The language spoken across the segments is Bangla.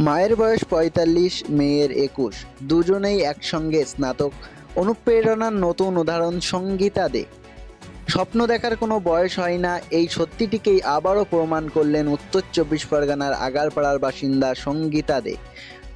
মায়ের বয়স পঁয়তাল্লিশ, মেয়ের একুশ। দুজনেই একসঙ্গে স্নাতক। অনুপ্রেরণার নতুন উদাহরণ সঙ্গীতা দে। স্বপ্ন দেখার কোনো বয়স হয় না। এই সত্যিটিকেই আবারও প্রমাণ করলেন উত্তর চব্বিশ পরগনার আগারপাড়ার বাসিন্দা সঙ্গীতা দে।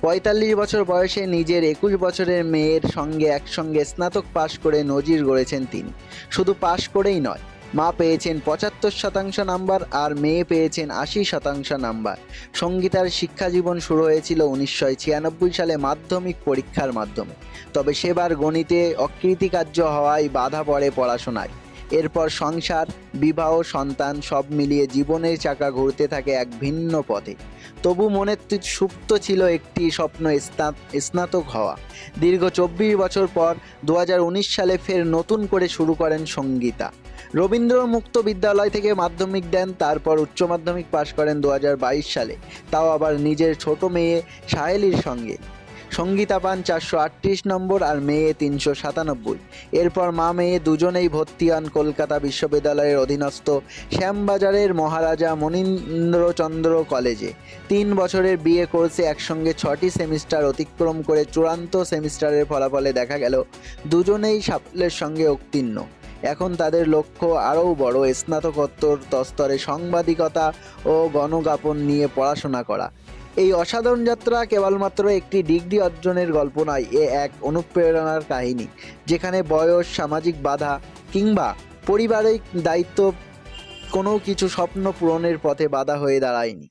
পঁয়তাল্লিশ বছর বয়সে নিজের একুশ বছরের মেয়ের সঙ্গে একসঙ্গে স্নাতক পাশ করে নজির গড়েছেন তিনি। শুধু পাশ করেই নয় মা পেয়েছেন পঁচাত্তর শতাংশ নাম্বার আর মেয়ে পেয়েছেন আশি শতাংশ নাম্বার। সঙ্গীতার শিক্ষা জীবন শুরু হয়েছিল উনিশশো ছিয়ানব্বই সালে মাধ্যমিক পরীক্ষার মাধ্যমে। তবে সেবার গণিতে অকৃতিকার্য হওয়ায় বাধা পড়ে পড়াশোনায়। এরপর সংসার, বিবাহ, সন্তান সব মিলিয়ে জীবনের চাকা ঘুরতে থাকে এক ভিন্ন পথে। তবু মনে সুপ্ত ছিল একটি স্বপ্ন স্না- স্নাতক হওয়া। দীর্ঘ চব্বিশ বছর পর দু হাজার উনিশ সালে ফের নতুন করে শুরু করেন সঙ্গীতা। রবীন্দ্র মুক্ত বিদ্যালয় থেকে মাধ্যমিক দেন, তারপর উচ্চ মাধ্যমিক পাশ করেন দু হাজার বাইশ সালে। তাও আবার নিজের ছোট মেয়ে সাহেলির সঙ্গে। সঙ্গীতা পান চারশো আটত্রিশ নম্বর আর মেয়ে তিনশো সাতানব্বই। এরপর মা মেয়ে দুজনেই ভর্তি হন কলকাতা বিশ্ববিদ্যালয়ের অধীনস্থ শ্যামবাজারের মহারাজা মনীন্দ্রচন্দ্র কলেজে। তিন বছরের বিয়ে কোর্সে একসঙ্গে ছটি সেমিস্টার অতিক্রম করে চূড়ান্ত সেমিস্টারের ফলাফলে দেখা গেল, দুজনেই সাফল্যের সঙ্গে উত্তীর্ণ। এখন তাদের লক্ষ্য আরও বড় স্নাতকোত্তর স্তরে সাংবাদিকতা ও গণজ্ঞাপন নিয়ে পড়াশোনা করা। এই অসাধারণ যাত্রা কেবলমাত্র একটি ডিগ্রি অর্জনের গল্প নয়, এ এক অনুপ্রেরণার কাহিনী, যেখানে বয়স, সামাজিক বাধা কিংবা পরিবারের দায়িত্ব কোনো কিছু স্বপ্ন পূরণের পথে বাধা হয়ে দাঁড়ায়নি।